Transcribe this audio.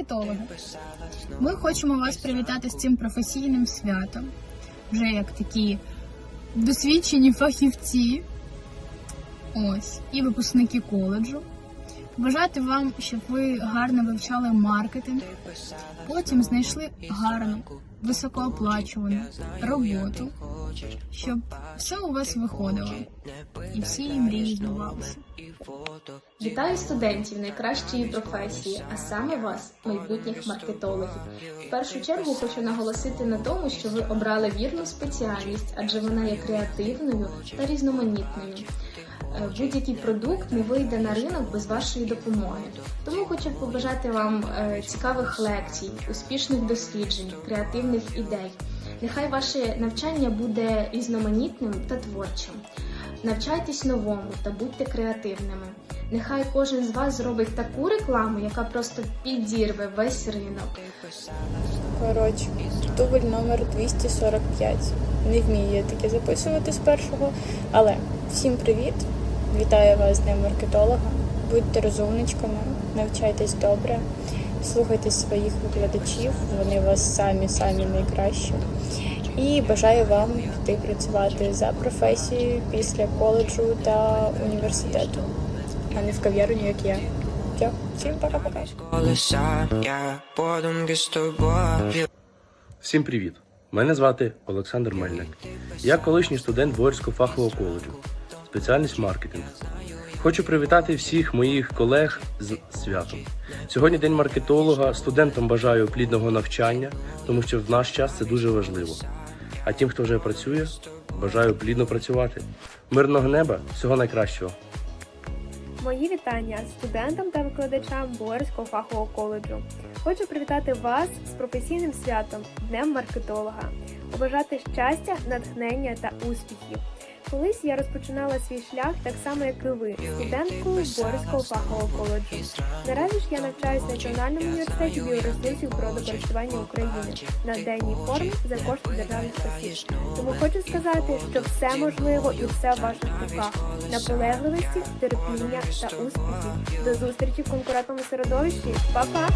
маркетологи. Ми хочемо вас привітати з цим професійним святом, вже як такі досвідчені фахівці, ось, і випускники коледжу. Бажати вам, щоб ви гарно вивчали маркетинг, потім знайшли гарну, високооплачувану роботу, щоб все у вас виходило і всі мрії збувалися. Вітаю студентів найкращої професії, а саме вас, майбутніх маркетологів. В першу чергу хочу наголосити на тому, що ви обрали вірну спеціальність, адже вона є креативною та різноманітною. Е, Будь-який продукт не вийде на ринок без вашої допомоги. Тому хочу побажати вам е, цікавих лекцій, успішних досліджень, креативних ідей. Нехай ваше навчання буде різноманітним та творчим. Навчайтесь новому та будьте креативними. Нехай кожен з вас зробить таку рекламу, яка просто підірве весь ринок. Коротше, дубль номер 245. Не вмію я таке записувати з першого. Але всім привіт! Вітаю вас з Днем маркетолога. Будьте розумничками, навчайтесь добре, слухайте своїх викладачів, вони вас самі самі найкращі. І бажаю вам йти працювати за професією після коледжу та університету, а не в кав'ярню, як я. Все, всім пока-пока. Всім привіт! Мене звати Олександр Мельник. Я колишній студент Боярського фахового коледжу, спеціальність маркетинг. Хочу привітати всіх моїх колег з святом. Сьогодні день маркетолога. Студентам бажаю плідного навчання, тому що в наш час це дуже важливо. А тим, хто вже працює, бажаю плідно працювати. Мирного неба, всього найкращого. Мої вітання студентам та викладачам Боярського фахового коледжу. Хочу привітати вас з професійним святом Днем маркетолога, побажати щастя, натхнення та успіхів. Колись я розпочинала свій шлях так само, як і ви, студенткою Боярського фахового коледжу. Наразі ж я навчаюсь в Національному університеті біоресурсів природокористування України на денній формі за кошти державних осіб. Тому хочу сказати, що все можливо і все в ваших руках. Наполегливості, терпіння та успіхів. До зустрічі в конкурентному середовищі. Па-па!